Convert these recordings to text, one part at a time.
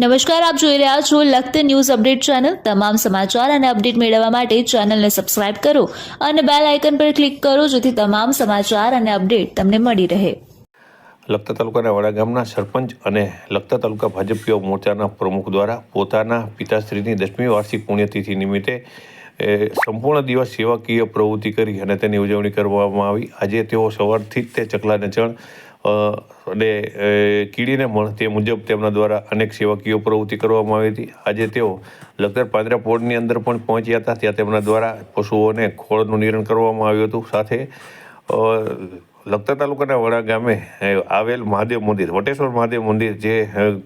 નમસ્કાર, આપ જોઈ રહ્યા છો લખત ન્યૂઝ અપડેટ ચેનલ. તમામ સમાચાર અને અપડેટ મેળવવા માટે ચેનલને સબસ્ક્રાઇબ કરો અને બેલ આઇકન પર ક્લિક કરો જેથી તમામ સમાચાર અને અપડેટ તમને મળી રહે. લખતા તાલુકાના વડા ગામના સરપંચ અને લખતા તાલુકા ભાજપ યુવા મોરચાના પ્રમુખ દ્વારા પોતાના પિતાશ્રીની દસમી વાર્ષિક પુણ્યતિથિ નિમિત્તે સંપૂર્ણ દિવસ સેવાકીય પ્રવૃત્તિ કરી અને તેની ઉજવણી કરવામાં આવી. આજે તેઓ સવારથી જ તે ચકલાને ચણ અને કીડીને મણ તે મુજબ તેમના દ્વારા અનેક સેવાકીય પ્રવૃત્તિ કરવામાં આવી હતી. આજે તેઓ લખતર પાંદરા પોળની અંદર પણ પહોંચ્યા હતા. ત્યાં તેમના દ્વારા પશુઓને ખોળનું નિરણ કરવામાં આવ્યું હતું. સાથે લખતર તાલુકાના વડા ગામે આવેલ મહાદેવ મંદિર, વટેશ્વર મહાદેવ મંદિર જે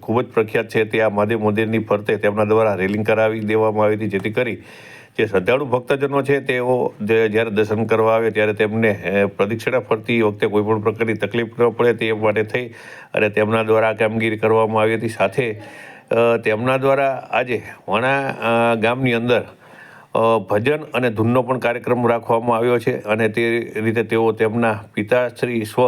ખૂબ જ પ્રખ્યાત છે, તે આ મહાદેવ મંદિરની ફરતે તેમના દ્વારા રેલિંગ કરાવી દેવામાં આવી હતી, જેથી કરી જે શ્રદ્ધાળુ ભક્તજનો છે, તેઓ જ્યારે દર્શન કરવા આવે ત્યારે તેમને પ્રદક્ષિણા ફરતી વખતે કોઈપણ પ્રકારની તકલીફ ન પડે તે માટે થઈ અને તેમના દ્વારા કામગીરી કરવામાં આવી હતી. સાથે તેમના દ્વારા આજે વણા ગામની અંદર ભજન અને ધૂનનો પણ કાર્યક્રમ રાખવામાં આવ્યો છે અને તે રીતે તેઓ તેમના પિતાશ્રી સ્વ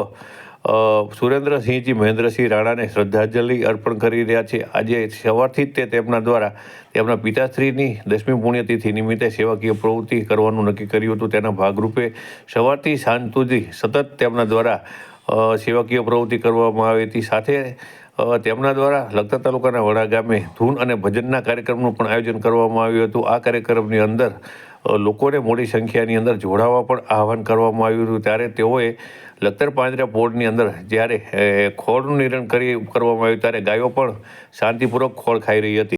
સુરેન્દ્રસિંહજી મહેન્દ્રસિંહ રાણાને શ્રદ્ધાંજલિ અર્પણ કરી રહ્યા છે. આજે સવારથી જ તે તેમના દ્વારા તેમના પિતાશ્રીની દસમી પુણ્યતિથિ નિમિત્તે સેવાકીય પ્રવૃત્તિ કરવાનું નક્કી કર્યું હતું. તેના ભાગરૂપે સવારથી સાંજ સુધી સતત તેમના દ્વારા સેવાકીય પ્રવૃત્તિ કરવામાં આવી હતી. સાથે તેમના દ્વારા લખતર તાલુકાના વડા ગામે ધૂન અને ભજનના કાર્યક્રમનું પણ આયોજન કરવામાં આવ્યું હતું. આ કાર્યક્રમની અંદર લોકોને મોટી સંખ્યાની અંદર જોડાવા પણ આહવાન કરવામાં આવ્યું હતું. ત્યારે તેઓએ લખતર પાંજરા પોળની અંદર જ્યારે ખોળનું નિરણ કરી, કરવામાં આવ્યું, ત્યારે ગાયો પણ શાંતિપૂર્વક ખોળ ખાઈ રહી હતી.